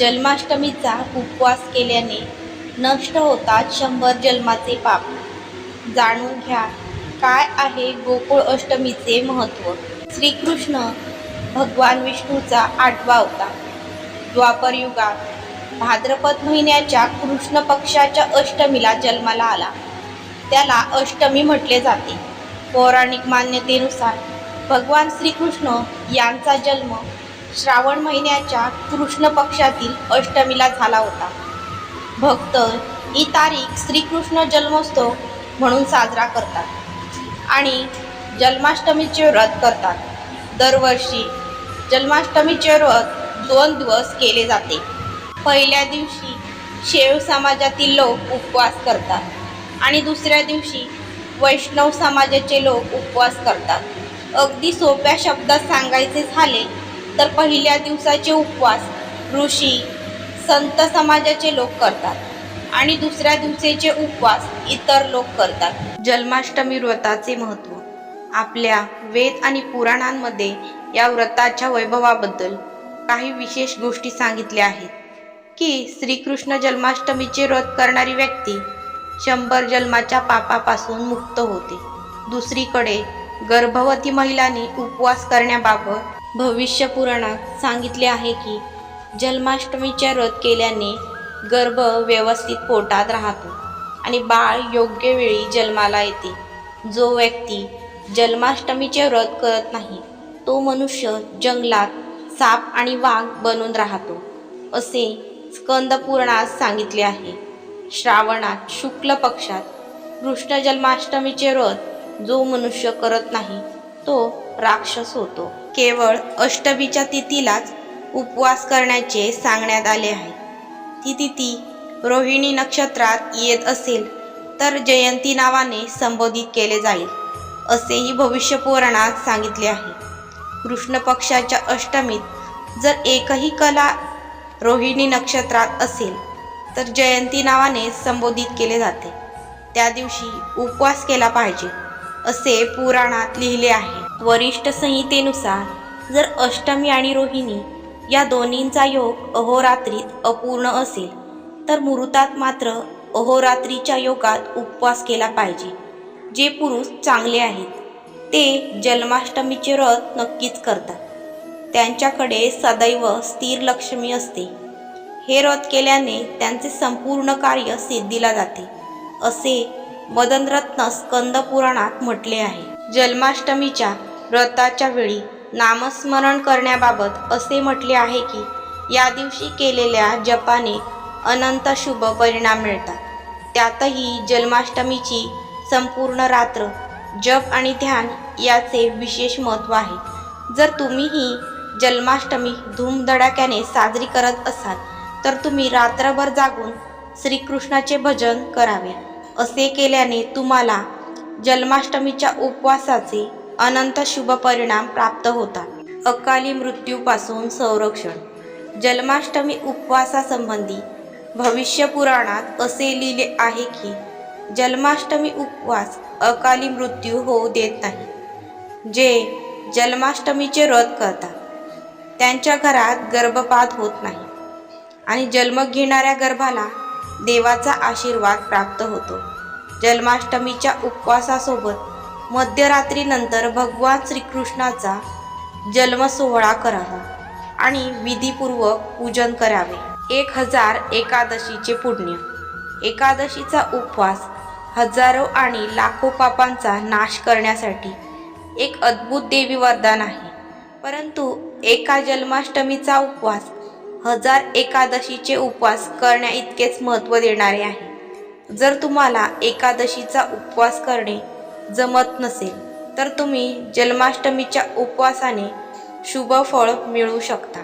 जन्माष्टमीचा उपवास केल्याने नष्ट होतात शंभर जन्माचे पाप. जाणून घ्या काय आहे गोकुळ अष्टमीचे महत्त्व? श्रीकृष्ण भगवान विष्णूचा आठवा होता. द्वापर युगात भाद्रपद महिन्याच्या कृष्ण पक्षाच्या अष्टमीला जन्माला आला. त्याला अष्टमी म्हटले जाते. पौराणिक मान्यतेनुसार भगवान श्रीकृष्ण यांचा जन्म श्रावण महिन्याच्या कृष्ण पक्षातील अष्टमीला झाला होता. भक्त ही तारीख श्रीकृष्ण जन्मोत्सव म्हणून साजरा करतात आणि जन्माष्टमीचे व्रत करतात. दरवर्षी जन्माष्टमीचे व्रत दोन दिवस केले जाते. पहिल्या दिवशी शेव समाजातील लोक उपवास करतात आणि दुसऱ्या दिवशी वैष्णव समाजाचे लोक उपवास करतात. अगदी सोप्या शब्दात सांगायचे झाले तर पहिल्या दिवसाचे उपवास ऋषी संत समाजाचे लोक करतात आणि दुसऱ्या दिवशीचे उपवास इतर लोक करतात. जन्माष्टमी व्रताचे महत्त्व. आपल्या वेद आणि पुराणांमध्ये या व्रताच्या वैभवाबद्दल काही विशेष गोष्टी सांगितल्या आहेत की श्रीकृष्ण जन्माष्टमीचे व्रत करणारी व्यक्ती शंभर जन्माच्या पापापासून मुक्त होते. दुसरीकडे गर्भवती महिलांनी उपवास करण्याबाबत भविष्य पुराणात सांगितले आहे की जन्माष्टमीचे व्रत केल्याने गर्भ व्यवस्थित पोटात राहतो आणि बाळ योग्य वेळी जन्माला येते. जो व्यक्ती जन्माष्टमीचे व्रत करत नाही तो मनुष्य जंगलात साप आणि वाघ बनून राहतो असे स्कंदपुराणात सांगितले आहे. श्रावणात शुक्ल पक्षात कृष्ण जन्माष्टमीचे व्रत जो मनुष्य करत नाही तो राक्षस होतो. केवळ अष्टमीच्या तिथीलाच उपवास करण्याचे सांगण्यात आले आहे. ती तिथी रोहिणी नक्षत्रात येत असेल तर जयंती नावाने संबोधित केले जाईल असेही भविष्य पुराणात सांगितले आहे. कृष्ण पक्षाच्या अष्टमीत जर एकही कला रोहिणी नक्षत्रात असेल तर जयंती नावाने संबोधित केले जाते. त्या दिवशी उपवास केला पाहिजे. असे पुराणात लिहिले आहे. वरिष्ठ संहितेनुसार जर अष्टमी आणि रोहिणी या दोन्हींचा योग अहोरात्रीत अपूर्ण असेल तर मुहूर्तात मात्र अहोरात्रीच्या योगात उपवास केला पाहिजे. जे पुरुष चांगले आहेत ते जन्माष्टमीचे व्रत नक्कीच करतात. त्यांच्याकडे सदैव स्थिर लक्ष्मी असते. हे व्रत केल्याने त्यांचे संपूर्ण कार्य सिद्धीला जाते. असे मदनरत्न स्कंद पुराणात म्हटले आहे. जन्माष्टमीच्या व्रताच्या वेळी नामस्मरण करण्याबाबत असे म्हटले आहे की या दिवशी केलेल्या जपाने अनंत शुभ परिणाम मिळतात. त्यातही जन्माष्टमीची संपूर्ण रात्र जप आणि ध्यान याचे विशेष महत्त्व आहे. जर तुम्हीही जन्माष्टमी धूमधडाक्याने साजरी करत असाल तर तुम्ही रात्रभर जागून श्रीकृष्णाचे भजन करावे. असे केल्याने तुम्हाला जन्माष्टमीच्या उपवासाचे अनंत शुभ परिणाम प्राप्त होतात. अकाली मृत्यूपासून संरक्षण. जन्माष्टमी उपवासासंबंधी भविष्य पुराणात असे लिहिले आहे की जन्माष्टमी उपवास अकाली मृत्यू होऊ देत नाही. जे जन्माष्टमीचे व्रत करतात त्यांच्या घरात गर्भपात होत नाही आणि जन्म घेणाऱ्या गर्भाला देवाचा आशीर्वाद प्राप्त होतो. जन्माष्टमीच्या उपवासासोबत मध्यरात्रीनंतर भगवान श्रीकृष्णाचा जन्मसोहळा करावा आणि विधीपूर्वक पूजन करावे. एक हजार एकादशीचे पुण्य. एकादशीचा उपवास हजारो आणि लाखो पापांचा नाश करण्यासाठी एक अद्भुत देवी वरदान आहे. परंतु एका जन्माष्टमीचा उपवास हजार एकादशीचे उपवास करण्या इतकेच महत्त्व देणारे आहे. जर तुम्हाला एकादशीचा उपवास करणे जमत नसेल तर तुम्ही जन्माष्टमीच्या उपवासाने शुभ फळ मिळवू शकता.